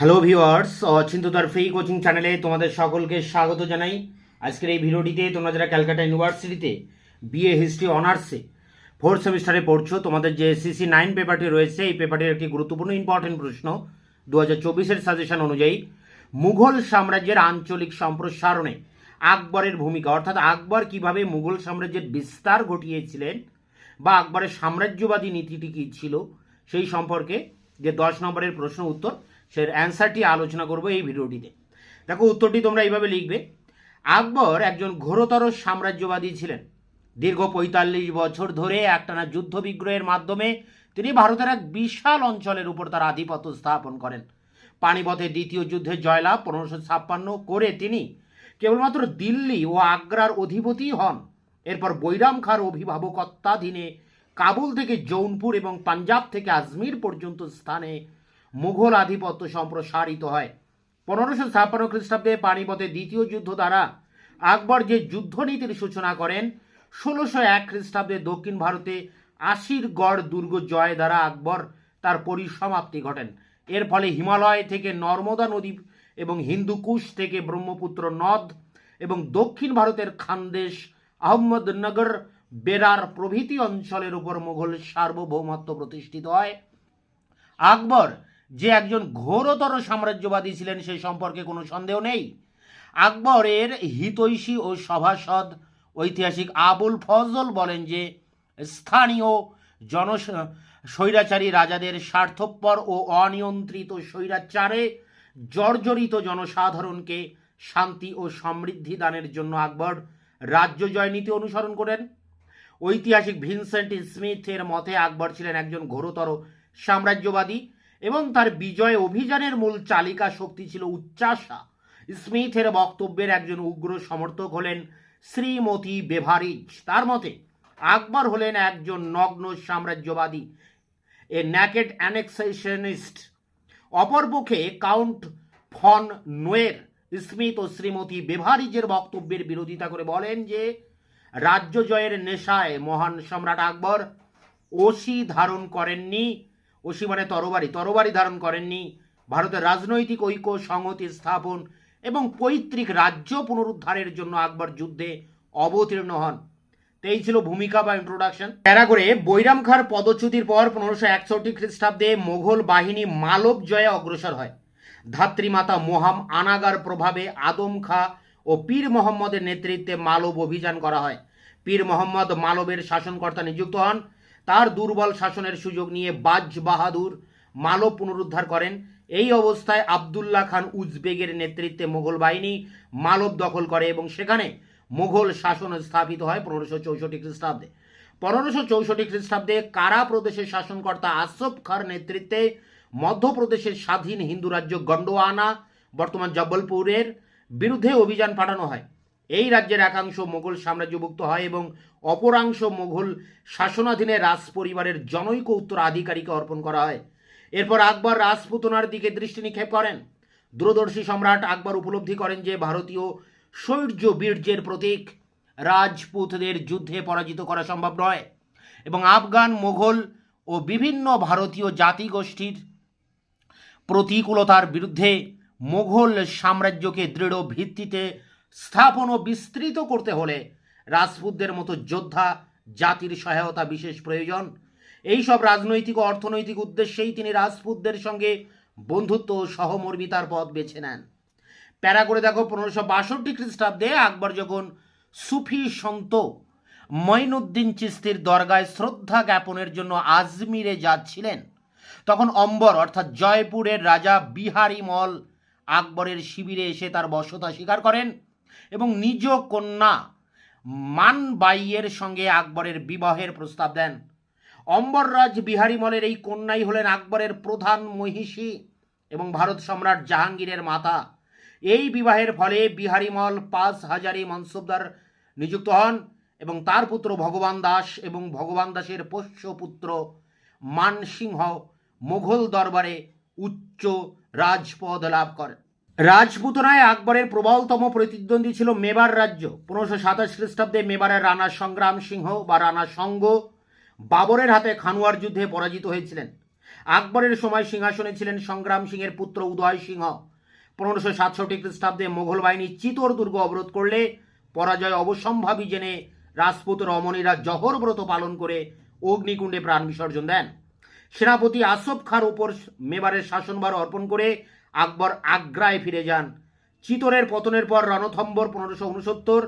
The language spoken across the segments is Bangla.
হ্যালো ভিউয়ার্স অচিন্ততার ফ্রি কোচিং চ্যানেলে তোমাদের সকলকে স্বাগত জানাই। আজকের এই ভিডিওটিতে তোমরা যারা ক্যালকাটা ইউনিভার্সিটিতে বিএ হিস্ট্রি অনার্সে ফোর্থ সেমিস্টারে পড়ছো, তোমাদের যে সিসি নাইন পেপারটি রয়েছে, এই পেপারটির একটি গুরুত্বপূর্ণ ইম্পর্টেন্ট প্রশ্ন দু হাজার চব্বিশের সাজেশন অনুযায়ী। মুঘল সাম্রাজ্যের আঞ্চলিক সম্প্রসারণে আকবরের ভূমিকা, অর্থাৎ আকবর কীভাবে মুঘল সাম্রাজ্যের বিস্তার ঘটিয়েছিলেন বা আকবরের সাম্রাজ্যবাদী নীতিটি কী ছিল, সেই সম্পর্কে যে দশ নম্বরের প্রশ্ন উত্তর সে অ্যান্সারটি আলোচনা করব এই ভিডিওটিতে। দেখো উত্তরটি তোমরা এইভাবে লিখবে। আকবর একজন ঘোরতর সাম্রাজ্যবাদী ছিলেন। দীর্ঘ পঁয়তাল্লিশ বছর ধরে একটানা যুদ্ধ বিগ্রহের মাধ্যমে তিনি ভারতের এক বিশাল অঞ্চলের উপর তার আধিপত্য স্থাপন করেন। পানিপথের দ্বিতীয় যুদ্ধে জয়লাভ পনেরোশো ছাপ্পান্ন করে তিনি কেবলমাত্র দিল্লি ও আগ্রার অধিপতি হন। এরপর বৈরাম খাঁর অভিভাবকত্বাধীনে কাবুল থেকে জৌনপুর এবং পাঞ্জাব থেকে আজমির পর্যন্ত স্থানে মুঘল আধিপত্য সম্প্রসারিত হয়। পনেরোশো ছাপ্পান্ন খ্রিস্টাব্দে পানিপথের দ্বিতীয় যুদ্ধ দ্বারা আকবর যে যুদ্ধনীতির সূচনা করেন, ষোলোশো এক খ্রিস্টাব্দে দক্ষিণ ভারতে আশির গড় দুর্গ জয় দ্বারা আকবর তার পরিসমাপ্তি ঘটেন। এর ফলে হিমালয় থেকে নর্মদা নদী এবং হিন্দুকুশ থেকে ব্রহ্মপুত্র নদ এবং দক্ষিণ ভারতের খানদেশ আহমদনগর বেরার প্রভৃতি অঞ্চলের উপর মুঘল সার্বভৌমত্ব প্রতিষ্ঠিত হয়। আকবর যে একজন ঘোরতর সাম্রাজ্যবাদী ছিলেন, সেই সম্পর্কে কোনো সন্দেহ নেই। আকবরের হিতৈষী ও সভাসদ ঐতিহাসিক আবুল ফজল বলেন যে, স্থানীয় জন স্বৈরাচারী রাজাদের স্বার্থপর ও অনিয়ন্ত্রিত স্বৈরাচারে জর্জরিত জনসাধারণকে শান্তি ও সমৃদ্ধি দানের জন্য আকবর রাজ্য জয় নীতি অনুসরণ করেন। ঐতিহাসিক ভিনসেন্ট স্মিথের মতে আকবর ছিলেন একজন ঘোরতর সাম্রাজ্যবাদী। এবং তার বিজয় অভিযানের মূল চালিকা শক্তি ছিল উচ্চাসা স্মিথের বক্তব্যের একজন উগ্র সমর্থক হলেন শ্রীমতী বেভারিজ। তার মতে, আকবর হলেন একজন নগ্ন সাম্রাজ্যবাদী, এ ন্যাকেড অ্যানেক্সেশনিস্ট। অপরপক্ষে কাউন্ট ফন নোয়ের স্মিথ ও শ্রীমতী বেভারিজের বক্তব্যের বিরোধিতা করে বলেন যে, রাজ্য জয়ের নেশায় মহান সম্রাট আকবর ওসি ধারণ করেননি ওসি মানে তরবারি। তরবারি ধারণ করেননি। ভারতের রাজনৈতিক ঐক্য, সংহতি স্থাপন এবং পৈতৃক রাজ্য পুনরুদ্ধারের জন্য আকবর যুদ্ধে অবতীর্ণ হন। এই ছিল ভূমিকা বা ইন্ট্রোডাকশন প্যারা করে বৈরাম খাঁর পদচ্যুতির পর পনেরোশো একষট্টি খ্রিস্টাব্দে মোঘল বাহিনী মালব জয়ে অগ্রসর হয়। ধাত্রীমাতা মোহাম আনাগার প্রভাবে আদম খা ও পীর মোহাম্মদের নেতৃত্বে মালব অভিযান করা হয়। পীর মোহাম্মদ মালবের শাসনকর্তা নিযুক্ত হন। তার দুর্বল শাসনের সুযোগ নিয়ে বাজ বাহাদুর মালব পুনরুদ্ধার করেন। এই অবস্থায় আবদুল্লাহ খান উজবেগের নেতৃত্বে মোগল বাহিনী মালব দখল করে এবং সেখানে মোগল শাসন স্থাপিত হয় পনেরোশো চৌষট্টি খ্রিস্টাব্দে। পনেরোশো চৌষট্টি খ্রিস্টাব্দে কারা প্রদেশের শাসনকর্তা আসফ খার নেতৃত্বে মধ্যপ্রদেশের স্বাধীন হিন্দু রাজ্য গন্ডোয়ানা, বর্তমান জব্বলপুরের বিরুদ্ধে অভিযান পাঠানো হয়। এই রাজ্যের একাংশ মোগল সাম্রাজ্যভুক্ত হয় এবং অপরাংশ মোগল শাসনাধীনে রাজ পরিবারের জনৈক উত্তরাধিকারীকে অর্পণ করা হয়। এরপর আকবর রাজপুতনার দিকে দৃষ্টি নিক্ষেপ করেন। দূরদর্শী সম্রাট আকবর উপলব্ধি করেন যে ভারতীয় শৌর্য বীর্যের প্রতীক রাজপুতদের যুদ্ধে পরাজিত করা সম্ভব নয় এবং আফগান মোঘল ও বিভিন্ন ভারতীয় জাতিগোষ্ঠীর প্রতিকূলতার বিরুদ্ধে মোঘল সাম্রাজ্যকে দৃঢ় ভিত্তিতে স্থাপন ও বিস্তৃত করতে হলে রাজপুতদের মতো যোদ্ধা, জাতির সহায়তা বিশেষ প্রয়োজন। এই সব রাজনৈতিক ও অর্থনৈতিক উদ্দেশ্যেই তিনি রাজপুতদের সঙ্গে বন্ধুত্ব ও সহমর্মিতার পথ বেছে নেন। প্যারা করে দেখো, পনেরোশো বাষট্টি খ্রিস্টাব্দে আকবর যখন সুফি সন্ত মঈনুদ্দিন চিস্তির দরগায় শ্রদ্ধা জ্ঞাপনের জন্য আজমিরে যাচ্ছিলেন, তখন অম্বর অর্থাৎ জয়পুরের রাজা বিহারী মল আকবরের শিবিরে এসে তার বশ্যতা স্বীকার করেন। এবং নিজ কন্যা মানবাইয়ের সঙ্গে আকবরের বিবাহের প্রস্তাব দেন। অম্বররাজ বিহারীমলের এই কন্যাই হলেন আকবরের প্রধান মহিষী এবং ভারত সম্রাট জাহাঙ্গীরের মাতা। এই বিবাহের ফলে বিহারীমল পাঁচ হাজারি মনসুবদার নিযুক্ত হন এবং তার পুত্র ভগবান দাস এবং ভগবান দাসের পোষ্য পুত্র মানসিংহ মুঘল দরবারে উচ্চ রাজপদ লাভ করেন। রাজপুতনায় আকবরের প্রবলতম প্রতিদ্বন্দ্বী ছিল মেবার রাজ্য। পনেরোশো সাতাশ খ্রিস্টাব্দে মেবারের রানা সংগ্রাম সিংহ বা রানা সঙ্গ বাবরের হাতে খানুয়ার যুদ্ধে পরাজিত হয়েছিলেন। আকবরের সময় সিংহাসনে ছিলেন সংগ্রাম সিংহের পুত্র উদয় সিংহ। পনেরোশো সাতষট্টি খ্রিস্টাব্দে মোগল বাহিনী চিতোর দুর্গ অবরোধ করলে পরাজয় অবসম্ভাবী জেনে রাজপুত রমণীরা জহর ব্রত পালন করে অগ্নিকুণ্ডে প্রাণ বিসর্জন দেন। সেনাপতি আসফ খার উপর মেবারের শাসনভার অর্পণ করে আকবর আগ্রায় ফিরে যান। চিতোরের পতনের পর রণথম্বর পনেরোশো উনসত্তর,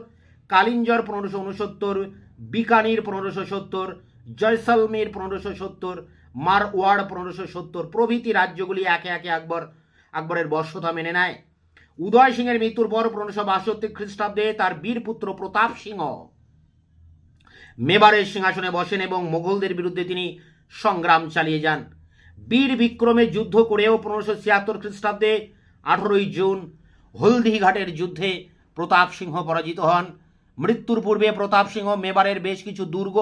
কালিঞ্জর পনেরোশো উনসত্তর, বিকানির পনেরোশো সত্তর, জয়সলমের পনেরোশো সত্তর, মারওয়াড় পনেরোশো সত্তর প্রভৃতি রাজ্যগুলি একে একে আকবর, আকবরের বর্ষতা মেনে নেয়। উদয় সিংহের মৃত্যুর পর পনেরোশো বাষট্টি খ্রিস্টাব্দে তার বীরপুত্র প্রতাপ সিংহ মেবারের সিংহাসনে বসেন এবং মোগলদের বিরুদ্ধে তিনি সংগ্রাম চালিয়ে যান। বীর বিক্রমে যুদ্ধ করেও পনেরোশো ছিয়াত্তর খ্রিস্টাব্দে আঠেরোই জুন হলদিঘাটের যুদ্ধে প্রতাপ সিংহ পরাজিত হন। মৃত্যুর পূর্বে প্রতাপ সিংহ মেবারের বেশ কিছু দুর্গ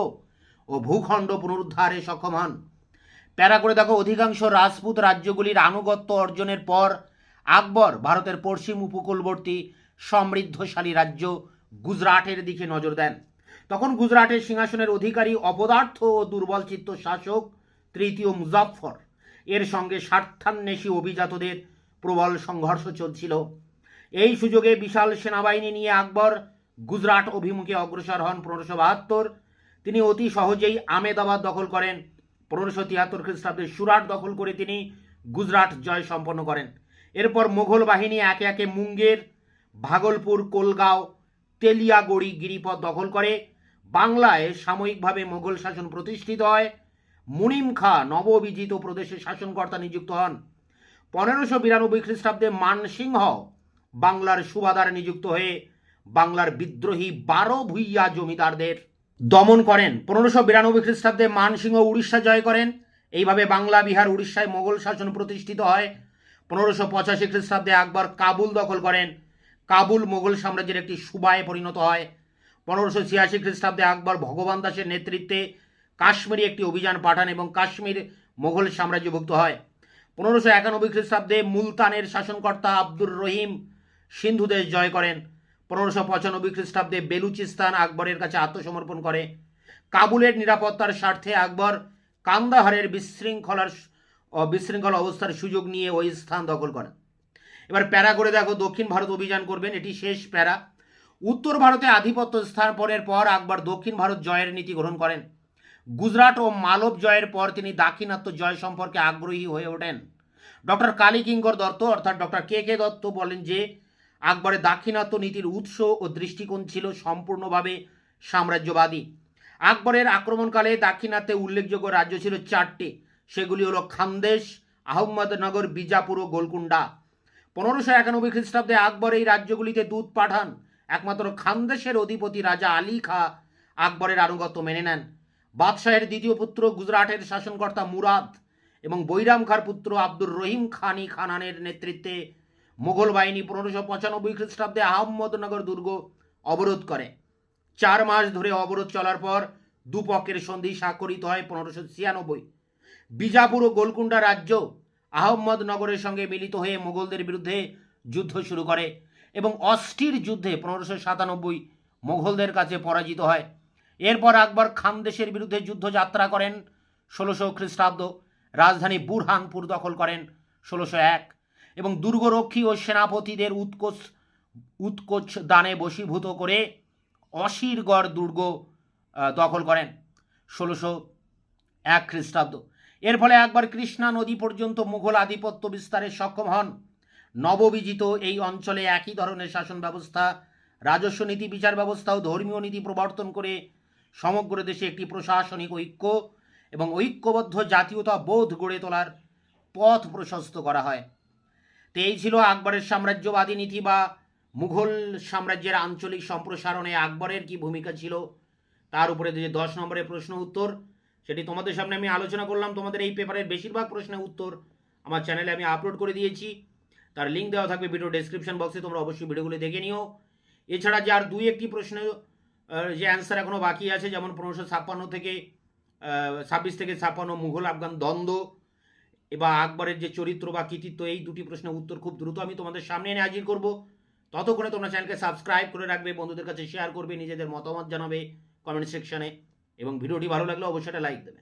ও ভূখণ্ড পুনরুদ্ধারে সক্ষম হন। প্যারা করে দেখো, অধিকাংশ রাজপুত রাজ্যগুলির আনুগত্য অর্জনের পর আকবর ভারতের পশ্চিম উপকূলবর্তী সমৃদ্ধশালী রাজ্য গুজরাটের দিকে নজর দেন। তখন গুজরাটের সিংহাসনের অধিকারী, অপদার্থ ও দুর্বল চিত্ত শাসক তৃতীয় মুজাফফর এর সঙ্গে স্বার্থান্বেষী অভিজাতদের প্রবল সংঘর্ষ চলছিল। এই সুযোগে বিশাল সেনাবাহিনী নিয়ে আকবর গুজরাট অভিমুখে অগ্রসর হন পনেরোশো বাহাত্তর। তিনি অতি সহজেই আমেদাবাদ দখল করেন। পনেরোশো তিয়াত্তর খ্রিস্টাব্দে সুরাট দখল করে তিনি গুজরাট জয় সম্পন্ন করেন। এরপর মোঘল বাহিনী একে একে মুঙ্গের, ভাগলপুর, কোলগাঁও, তেলিয়াগড়ি গিরিপথ দখল করে। বাংলায় সাময়িকভাবে মোগল শাসন প্রতিষ্ঠিত হয়। মুনিম খা নববিজিত প্রদেশের শাসনকর্তা নিযুক্ত হন। পনেরোশো বিরানব্বই খ্রিস্টাব্দে মানসিংহ বাংলার সুবাদার নিযুক্ত হয়ে বাংলার বিদ্রোহী বারো ভুইয়া জমিদারদের দমন করেন। পনেরোশো বিরানব্বই খ্রিস্টাব্দে মানসিংহ উড়িষ্যা জয় করেন। এইভাবে বাংলা, বিহার, উড়িষ্যায় মোগল শাসন প্রতিষ্ঠিত হয়। পনেরোশো পঁচাশি খ্রিস্টাব্দে আকবর কাবুল দখল করেন। কাবুল মোগল সাম্রাজ্যের একটি সুবায় পরিণত হয়। পনেরোশো ছিয়াশি খ্রিস্টাব্দে আকবর ভগবান দাসের নেতৃত্বে কাশ্মীরে একটি অভিযান পাঠান এবং কাশ্মীর মোগল সাম্রাজ্যভুক্ত হয়। পনেরোশো একানব্বই খ্রিস্টাব্দে মুলতানের শাসনকর্তা আব্দুর রহিম সিন্ধু দেশ জয় করেন। পনেরোশো পঁচানব্বই খ্রিস্টাব্দে বেলুচিস্তান আকবরের কাছে আত্মসমর্পণ করে। কাবুলের নিরাপত্তার স্বার্থে আকবর কান্দাহারের বিশৃঙ্খলার বিশৃঙ্খল অবস্থার সুযোগ নিয়ে ওই স্থান দখল করেন। এবার প্যারা করে দেখো, দক্ষিণ ভারত অভিযান করবেন, এটি শেষ প্যারা। উত্তর ভারতে আধিপত্য স্থাপনের পর আকবর দক্ষিণ ভারত জয়ের নীতি গ্রহণ করেন। গুজরাট ও মালব জয়ের পর তিনি দাক্ষিণাত্য জয় সম্পর্কে আগ্রহী হয়ে ওঠেন। ডক্টর কালী কিঙ্কর দত্ত অর্থাৎ ডক্টর কে কে দত্ত বলেন যে, আকবরের দাক্ষিণাত্য নীতির উৎস ও দৃষ্টিকোণ ছিল সম্পূর্ণভাবে সাম্রাজ্যবাদী। আকবরের আক্রমণকালে দাক্ষিণাত্যে উল্লেখযোগ্য রাজ্য ছিল চারটি। সেগুলি হলো খানদেশ আহম্মদনগর, বিজাপুর ও গোলকুন্ডা পনেরোশো একানব্বই খ্রিস্টাব্দে আকবর এই রাজ্যগুলিতে দূত পাঠান। একমাত্র খানদেশের অধিপতি রাজা আলী খা আকবরের আনুগত্য মেনে নেন। বাদশাহের দ্বিতীয় পুত্র গুজরাটের শাসনকর্তা মুরাদ এবং বৈরাম খার পুত্র আব্দুর রহিম খানি খানানের নেতৃত্বে মোগল বাহিনী পনেরোশো পঁচানব্বই খ্রিস্টাব্দে আহম্মদনগর দুর্গ অবরোধ করে। চার মাস ধরে অবরোধ চলার পর দুপক্ষের সন্ধি স্বাক্ষরিত হয় পনেরোশো ছিয়ানব্বই। বিজাপুর ও গোলকুন্ডা রাজ্য আহম্মদনগরের সঙ্গে মিলিত হয়ে মোগলদের বিরুদ্ধে যুদ্ধ শুরু করে এবং অস্থির যুদ্ধে পনেরোশো সাতানব্বই মোগলদের কাছে পরাজিত হয়। এরপর আকবর খানদেশের বিরুদ্ধে যুদ্ধযাত্রা করেন, ষোলোশো খ্রিস্টাব্দ। রাজধানী বুরহানপুর দখল করেন, ষোলোশো এক। এবং দুর্গরক্ষী ও সেনাপতিদের উৎকোচ উৎকোচ দানে বশীভূত করে অশিরগড় দুর্গ দখল করেন, ষোলোশো এক খ্রিস্টাব্দ। এর ফলে একবার কৃষ্ণা নদী পর্যন্ত মুঘল আধিপত্য বিস্তারে সক্ষম হন। নববিজিত এই অঞ্চলে একই ধরনের শাসন ব্যবস্থা রাজস্ব নীতি, বিচার ব্যবস্থা ও ধর্মীয় নীতি প্রবর্তন করে সমগ্র দেশে একটি প্রশাসনিক ঐক্য এবং ঐক্যবদ্ধ জাতীয়তা বোধ গড়ে তোলার পথ প্রশস্ত করা হয়। তো এই ছিল আকবরের সাম্রাজ্যবাদী নীতি বা মুঘল সাম্রাজ্যের আঞ্চলিক সম্প্রসারণে আকবরের কি ভূমিকা ছিল, তার উপরে যে দশ নম্বরের প্রশ্ন উত্তর, সেটি তোমাদের সামনে আমি আলোচনা করলাম। তোমাদের এই পেপারের বেশিরভাগ প্রশ্নের উত্তর আমার চ্যানেলে আমি আপলোড করে দিয়েছি। তার লিঙ্ক দেওয়া থাকবে ভিডিও ডেসক্রিপশন বক্সে তোমরা অবশ্যই ভিডিওগুলো দেখে নিও। এছাড়া যে আর দুই একটি প্রশ্ন যে অ্যান্সার এখনও বাকি আছে, যেমন পনেরোশো ছাপ্পান্ন থেকে ছাব্বিশ থেকে ছাপ্পান্ন মুঘল আফগান দ্বন্দ্ব। বা আকবরের যে চরিত্র বা কৃতিত্ব, এই দুটি প্রশ্নের উত্তর খুব দ্রুত আমি তোমাদের সামনে এনে হাজির করব। ততক্ষণে তোমরা চ্যানেলকে সাবস্ক্রাইব করে রাখবে, বন্ধুদের কাছে শেয়ার করবে, নিজেদের মতামত জানাবে কমেন্ট সেকশানে এবং ভিডিওটি ভালো লাগলে অবশ্যই লাইক দেবে।